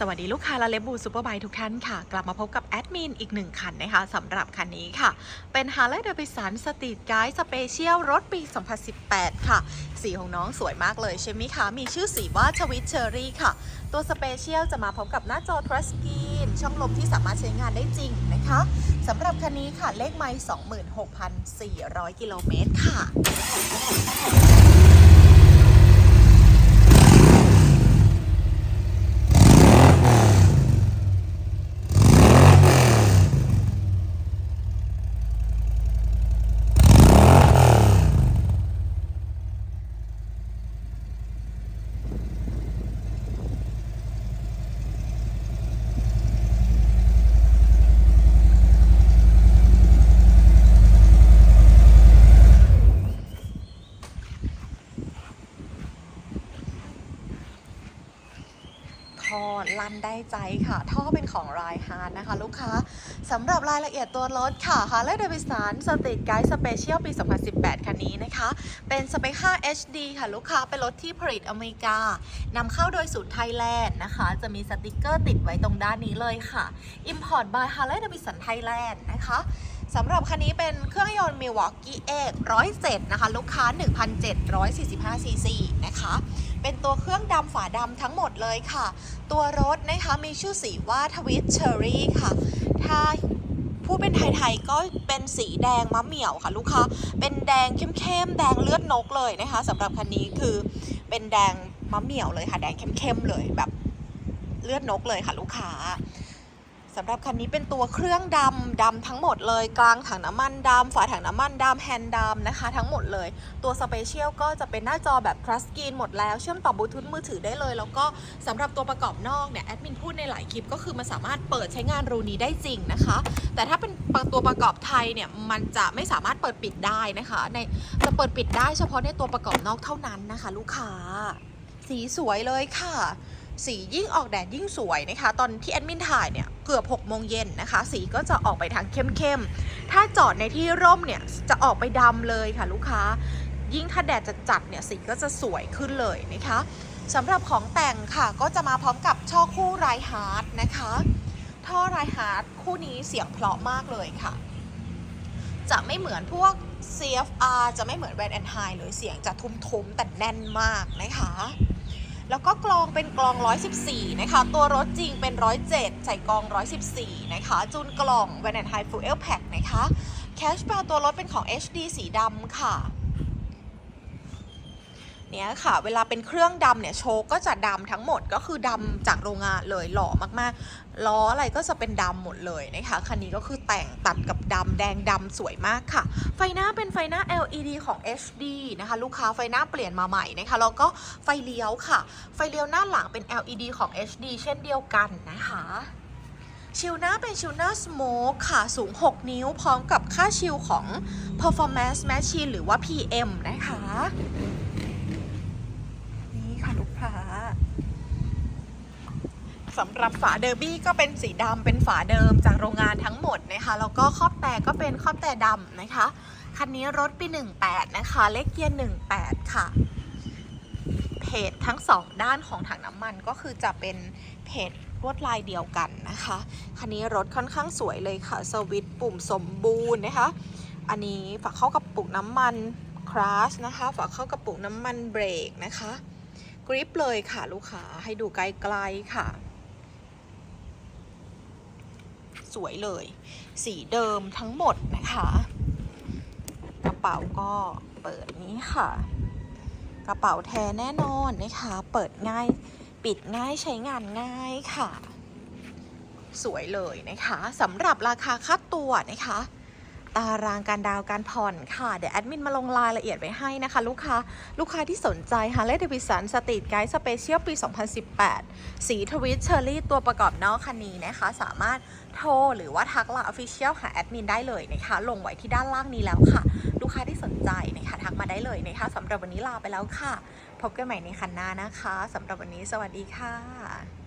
สวัสดีลูกค้าและเลบูซูเปอร์ไบทุกท่านค่ะ กลับมาพบกับแอดมินอีกหนึ่งคันนะคะสำหรับคันนี้ค่ะ เป็น Harley Davidson Street Guide Special รถปี 2018 ค่ะ สีของน้องสวยมากเลยใช่ไหมคะ มีชื่อสีว่าชวิตเชอรี่ค่ะ ตัวสเปเชียลจะมาพร้อมกับหน้าจอทรัสกรีนช่องลมที่สามารถใช้งานได้จริงนะคะสำหรับคันนี้ค่ะเลขไมล์26,400 กิโลเมตรค่ะ ท่อลั่นได้ใจค่ะ ท่อเป็นของรายฮาร์ดนะคะ ลูกค้าสำหรับรายละเอียดตัวรถค่ะ Harley Davidson Street Guide Special ปี 2018 คันนี้นะคะ เป็นสเปค 5 HD ค่ะลูกค้า เป็นรถที่ผลิตอเมริกานำเข้าโดยศูนย์ไทยแลนด์นะคะ จะมีสติกเกอร์ติดไว้ตรงด้านนี้เลยค่ะ Import by Harley Davidson Thailand นะคะสำหรับคันนี้เป็นเครื่องยนต์ Milwaukee X 107 นะคะ ลูกค้า 1,745 ซีซีนะคะ เป็นตัวเครื่องดำฝาดำทั้งหมดเลยค่ะ ตัวรถนะคะมีชื่อสีว่าทวิตเชอรี่ค่ะ ถ้าผู้เป็นไทยๆก็เป็นสีแดงมะเหมี่ยวค่ะลูกค้า เป็นแดงเข้มๆ แดงเลือดนกเลยนะคะสำหรับคันนี้คือเป็นแดงมะเหมี่ยวเลยค่ะ แดงเข้มๆเลยแบบเลือดนกเลยค่ะลูกค้า สำหรับคันนี้เป็นตัวเครื่องดำดำทั้งหมดเลยกลางถังน้ำมันดำฝาถังน้ำมันดำแฮนด์ดำนะคะ ทั้งหมดเลย ตัวสเปเชียลก็จะเป็นหน้าจอแบบทรัสกรีนหมดแล้ว เชื่อมต่อบลูทูธมือถือได้เลย แล้วก็สำหรับตัวประกอบนอกเนี่ยแอดมินพูดในหลายคลิปก็คือมันสามารถเปิดใช้งานรูนี้ได้จริงนะคะ แต่ถ้าเป็นตัวประกอบไทยเนี่ยมันจะไม่สามารถเปิดปิดได้นะคะในจะเปิดปิดได้เฉพาะในตัวประกอบนอกเท่านั้นนะคะ ลูกค้า สีสวยเลยค่ะ สียิ่งออกแดดยิ่งสวยนะคะ ตอนที่แอดมินถ่ายเนี่ยเกือบ6โมงเย็นนะคะ สีก็จะออกไปทางเข้มๆ ถ้าจอดในที่ร่มเนี่ยจะออกไปดำเลยค่ะลูกค้า ยิ่งถ้าแดดจะจัดเนี่ยสีก็จะสวยขึ้นเลยนะคะสำหรับของแต่งค่ะก็จะมาพร้อมกับช่อคู่ไรฮาร์ดนะคะ ท่อไรฮาร์ดคู่นี้เสียงเพราะมากเลยค่ะ จะไม่เหมือนพวก CFR จะไม่เหมือน Van and High เลยเสียงจะทุ้มๆแต่แน่นมากนะคะ แล้วก็กลองเป็นกลอง 114 นะคะ ตัวรถจริงเป็น 107 ใส่กลอง 114 นะคะ จูนกล่อง Van and High Fuel Pack นะคะ แคชแบตัวรถเป็นของ HD สีดำค่ะ นี่ยค่ะ เวลาเป็นเครื่องดำเนี่ยโชว์ก็จะดำทั้งหมดก็คือดำจากโรงงานเลยหล่อมากๆ ล้ออะไรก็จะเป็นดำหมดเลยนะคะคันนี้ก็คือแต่งตัดกับดำแดงดำสวยมากค่ะ ไฟหน้าเป็นไฟหน้า LED ของ HD นะคะ ลูกค้าไฟหน้าเปลี่ยนมาใหม่นะคะแล้วก็ไฟเลี้ยวค่ะ ไฟเลี้ยวหน้าหลังเป็น LED ของ HD เช่นเดียวกันนะคะชิลหน้าเป็นชิลหน้าสโมกค่ะ สูง 6 นิ้วพร้อมกับค่าชิลของ Performance Machine หรือว่า PM นะคะ นี่ค่ะลูกค้า สำหรับฝาเดอร์บี้ก็เป็นสีดำเป็นฝาเดิมจากโรงงานทั้งหมดนะคะแล้วก็ครอบแต่ก็เป็นครอบแต่ดำนะคะคันนี้รถปี 18 นะคะ เลขเกียร์ 18 ค่ะ เพจทั้งสองด้านของถังน้ำมันก็คือจะเป็นเพจลวดลายเดียวกันนะคะ คันนี้รถค่อนข้างสวยเลยค่ะ สวิตช์ปุ่มสมบูรณ์นะคะ อันนี้ฝาเข้ากระปุกน้ำมันคราสนะคะ ฝาเข้ากระปุกน้ำมันเบรกนะคะ กริปเลยค่ะลูกค้าให้ดูไกลๆค่ะ สวยเลย สีเดิมทั้งหมดนะคะ กระเป๋าก็เปิดนี้ค่ะ กระเป๋าแท้แน่นอนนะคะ เปิดง่ายปิดง่ายใช้งานง่ายค่ะ สวยเลยนะคะสำหรับราคาค่าตัวนะคะ ตารางการดาวการผ่อนค่ะ เดี๋ยวแอดมินมาลงรายละเอียดไว้ให้นะคะ ลูกค้า ลูกค้าที่สนใจ Harley Davidson Street Guide Special ปี 2018 สีทวิตเชอรี่ตัวประกอบนอกคันนี้นะคะ สามารถโทรหรือว่าทักไลน์ Official หาแอดมินได้เลยนะคะ ลงไว้ที่ด้านล่างนี้แล้วค่ะ ลูกค้าที่สนใจนะคะ ทักมาได้เลยนะคะสำหรับวันนี้ลาไปแล้วค่ะ พบกันใหม่ในคันหน้านะคะสำหรับวันนี้สวัสดีค่ะ